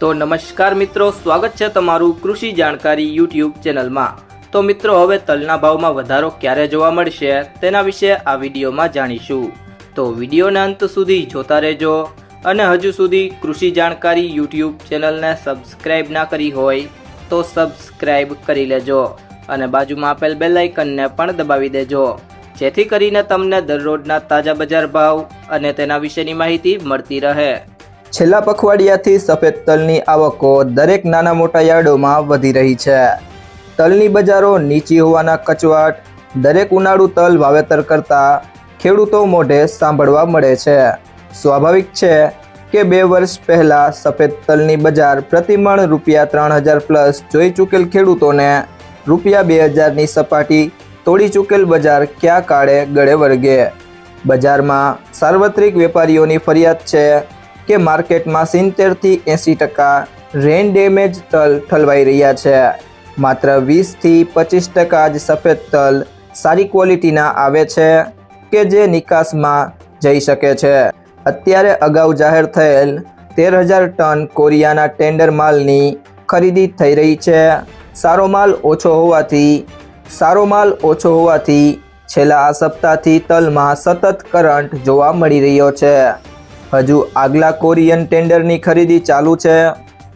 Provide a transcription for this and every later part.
તો નમસ્કાર મિત્રો, સ્વાગત છે તમારું કૃષિ જાણકારી યુટ્યુબ ચેનલમાં. તો મિત્રો, હવે તલના ભાવમાં વધારો ક્યારે જોવા મળશે તેના વિશે આ વિડીયોમાં જાણીશું. તો વિડીયોના અંત સુધી જોતા રહેજો અને હજુ સુધી કૃષિ જાણકારી યુટ્યુબ ચેનલને સબસ્ક્રાઇબ ના કરી હોય તો સબસ્ક્રાઇબ કરી લેજો અને બાજુમાં આપેલ બેલ આઇકનને પણ દબાવી દેજો. જેથી કરીને તમને દરરોજના તાજા બજાર ભાવ અને તેના વિશેની માહિતી મળતી રહે. છેલ્લા પખવાડિયાથી સફેદ તલની આવકો દરેક નાના મોટા યાર્ડોમાં વધી રહી છે. તલની બજારો નીચી હોવાના કચવાટ, દરેક ઉનાળુ તલ વાવેતર કરતા ખેડૂતો મોઢે સાંભળવા મળે છે. સ્વાભાવિક છે કે બે વર્ષ પહેલાં સફેદ તલની બજાર પ્રતિમણ રૂપિયા ત્રણ હજાર પ્લસ જોઈ ચૂકેલ ખેડૂતોને રૂપિયા બે હજારની સપાટી તોડી ચૂકેલ બજાર ક્યાં કાળે ગળે વર્ગે બજારમાં સાર્વત્રિક વેપારીઓની ફરિયાદ છે કે માર્કેટમાં સિત્તેરથી એંસી ટકા રેન ડેમેજ તલ ઠલવાઈ રહ્યા છે. માત્ર વીસથી પચીસ ટકા જ સફેદ તલ સારી ક્વોલિટીના આવે છે કે જે નિકાસમાં જઈ શકે છે. અત્યારે અગાઉ જાહેર થયેલ તેર હજાર ટન કોરિયાના ટેન્ડર માલની ખરીદી થઈ રહી છે. સારો માલ ઓછો હોવાથી, સારો માલ ઓછો હોવાથી છેલ્લા આ સપ્તાહથી તલમાં સતત કરંટ જોવા મળી રહ્યો છે. હજુ આગલા કોરિયન ટેન્ડરની ખરીદી ચાલુ છે.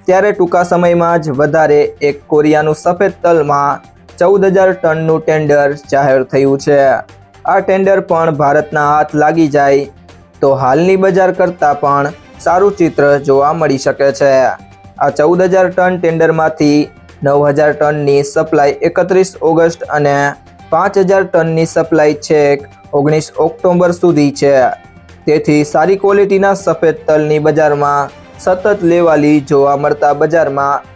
ત્યારે ટૂંકા સમયમાં જ વધારે એક કોરિયાનું સફેદ તલમાં ચૌદ હજાર ટનનું ટેન્ડર જાહેર થયું છે. આ ટેન્ડર પણ ભારતના હાથ લાગી જાય તો હાલની બજાર કરતાં પણ સારું ચિત્ર જોવા મળી શકે છે. આ ચૌદ હજાર ટન ટેન્ડરમાંથી નવ હજાર ટનની સપ્લાય એકત્રીસ ઓગસ્ટ અને પાંચ હજાર ટનની સપ્લાય છેક ઓગણીસ ઓક્ટોબર સુધી છે. તેથી સારી ક્વોલિટીના સફેદ તલની બજારમાં સતત લેવાલી જોવા મળતા બજારમાં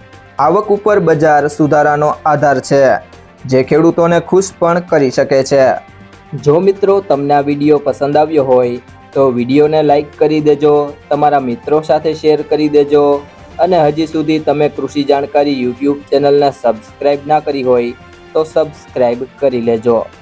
આવક ઉપર બજાર સુધારાનો આધાર છે, જે ખેડૂતોને ખુશ પણ કરી શકે છે. જો મિત્રો તમને આ વીડિયો પસંદ આવ્યો હોય, તો વિડીયોને લાઈક કરી દેજો, તમારા મિત્રો સાથે શેર કરી દેજો, અને હજી સુધી તમે કૃષિ જાણકારી યુટ્યુબ ચેનલને સબસ્ક્રાઈબ ના કરી હોય, તો સબસ્ક્રાઈબ કરી લેજો.